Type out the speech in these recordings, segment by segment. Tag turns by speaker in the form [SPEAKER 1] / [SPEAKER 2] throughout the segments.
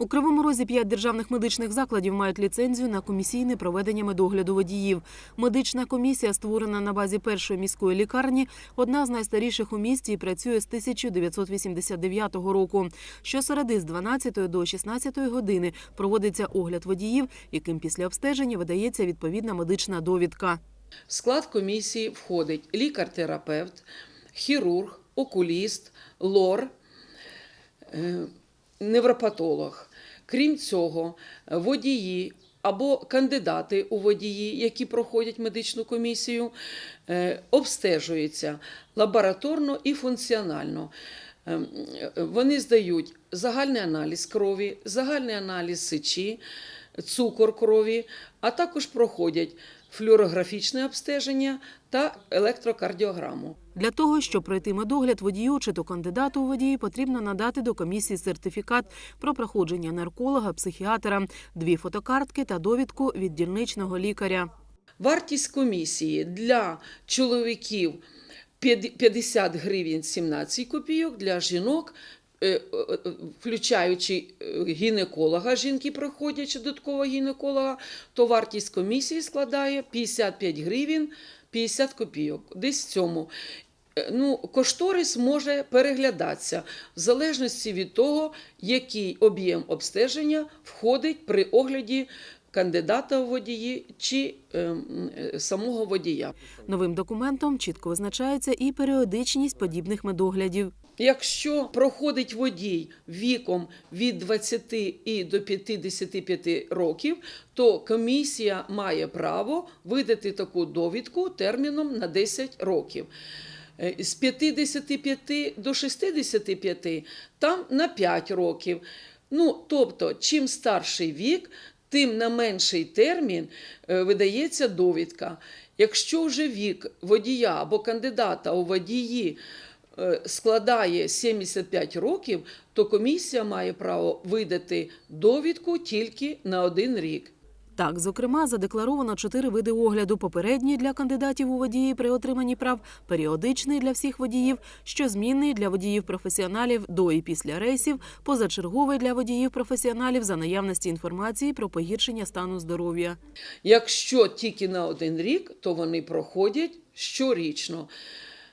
[SPEAKER 1] У Кривому Розі п'ять державних медичних закладів мають ліцензію на комісійне проведення медогляду водіїв. Медична комісія, створена на базі першої міської лікарні, одна з найстаріших у місті і працює з 1989 року. Щосереди з 12 до 16 години проводиться огляд водіїв, яким після обстеження видається відповідна медична довідка.
[SPEAKER 2] В склад комісії входить лікар-терапевт, хірург, окуліст, лор, е, невропатолог. Крім цього, водії або кандидати у водії, які проходять медичну комісію, е, обстежуються лабораторно і функціонально. Ем, е, Вони здають загальний аналіз крові, загальний аналіз сечі, цукор крові, а також проходять флюорографічне обстеження та електрокардіограму.
[SPEAKER 1] Для того, щоб пройти медогляд водію чи то кандидату у водії, потрібно надати до комісії сертифікат про проходження нарколога, психіатра, дві фотокартки та довідку від дільничного лікаря.
[SPEAKER 2] Вартість комісії для чоловіків п'яд- 50 гривень 17 копійок, для жінок, включаючи е, гінеколога, жінки проходять ще додаткового гінеколога, то вартість комісії складає 55 гривень 50 копійок. Десь в цьому. Е, Ну, кошторис може переглядатися в залежності від того, який об'єм обстеження входить при огляді кандидата у водії чи ем, е, самого водія.
[SPEAKER 1] Новим документом чітко визначається і періодичність подібних медоглядів.
[SPEAKER 2] Якщо проходить водій віком від 20 і до 55 років, то комісія має право видати таку довідку терміном на 10 років. Е, З 55 до 65 там на 5 років. Ну, тобто, чим старший вік, тим на менший термін е, видається довідка. Якщо вже вік водія або кандидата у водії е, складає 75 років, то комісія має право видати довідку тільки на один рік.
[SPEAKER 1] Так, зокрема, задекларовано чотири види огляду: попередній для кандидатів у водії при отриманні прав, періодичний для всіх водіїв, щозмінний для водіїв-професіоналів до і після рейсів, позачерговий для водіїв-професіоналів за наявності інформації про погіршення стану здоров'я.
[SPEAKER 2] Якщо тільки на один рік, то вони проходять щорічно.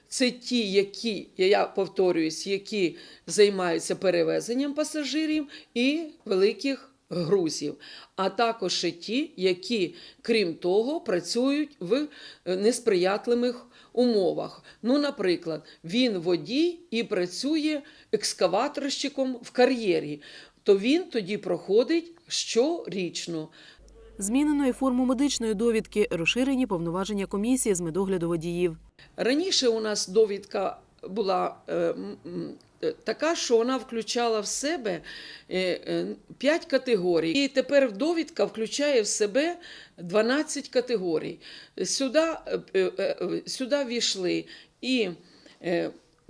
[SPEAKER 2] Це ті, які, я повторююсь, які займаються перевезенням пасажирів і великих грузів, а також і ті, які, крім того, працюють в е, несприятливих умовах. Ну, наприклад, він водій і працює екскаваторщиком в кар'єрі, то він тоді проходить щорічно.
[SPEAKER 1] Змінено і форму медичної довідки, розширені повноваження комісії з медогляду водіїв.
[SPEAKER 2] Раніше у нас довідка була е, е, така, що вона включала в себе 5 категорій. І тепер довідка включає в себе 12 категорій. Сюди, е, е, е, сюди війшли і е,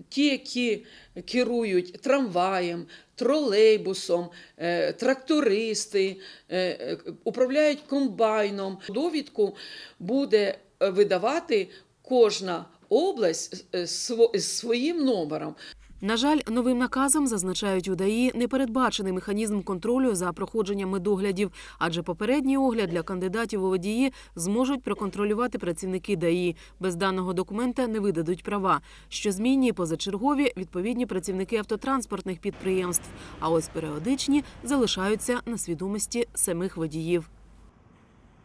[SPEAKER 2] ті, які керують трамваєм, тролейбусом, е, трактористи, е, е, управляють комбайном. Довідку буде е, видавати кожна область е, з своїм номером.
[SPEAKER 1] На жаль, новим наказом зазначають у ДАІ непередбачений механізм контролю за проходженням медоглядів, адже попередній огляд для кандидатів у водії зможуть проконтролювати працівники ДАІ. Без даного документа не видадуть права. Що змінні позачергові відповідні працівники автотранспортних підприємств. А ось періодичні залишаються на свідомості самих водіїв.